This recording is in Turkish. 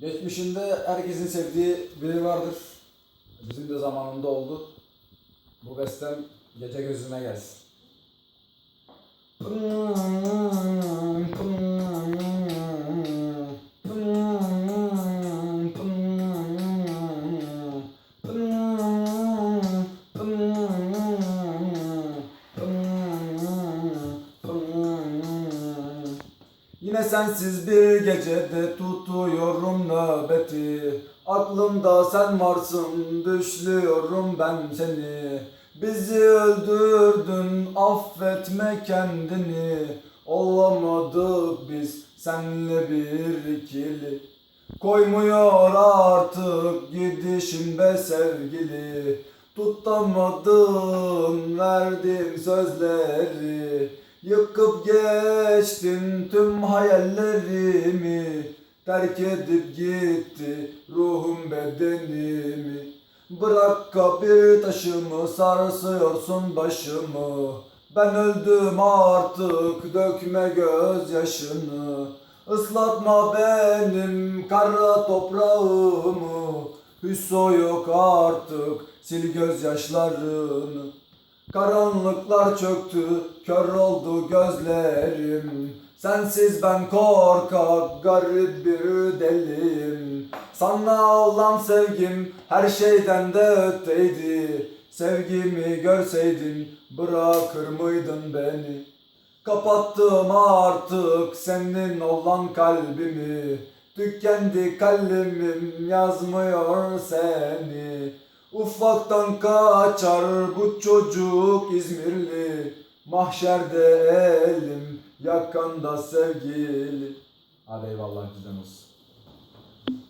Geçmişinde herkesin sevdiği biri vardır. Bizim de zamanında oldu. Bu bestem gece gözüne gelsin. Yine sensiz bir gecede tutuyorum nöbeti. Aklımda sen varsın düşlüyorum ben seni. Bizi öldürdün affetme kendini. Olamadık biz senle bir ikili. Koymuyor artık gidişin be sevgili. Tutamadım verdiğim sözleri Yıkıp geçtin tüm hayallerimi Terk edip gitti ruhum bedenimi. Bırak kabir taşımı sarsıyorsun başımı. Ben öldüm artık dökme gözyaşını. Islatma benim kara toprağımı. Hüso yok artık sil gözyaşlarını Karanlıklar çöktü, kör oldu gözlerim. Sensiz ben korkak, garip bir deliyim. Sana olan sevgim her şeyden de öteydi. Sevgimi görseydin bırakır mıydın beni? Kapattım artık senin olan kalbimi. Tükendi kalemim yazmıyor seni. Ufaktan kaçar bu çocuk İzmirli Mahşerde elim yakanda sevgili Hadi eyvallah güzel olsun.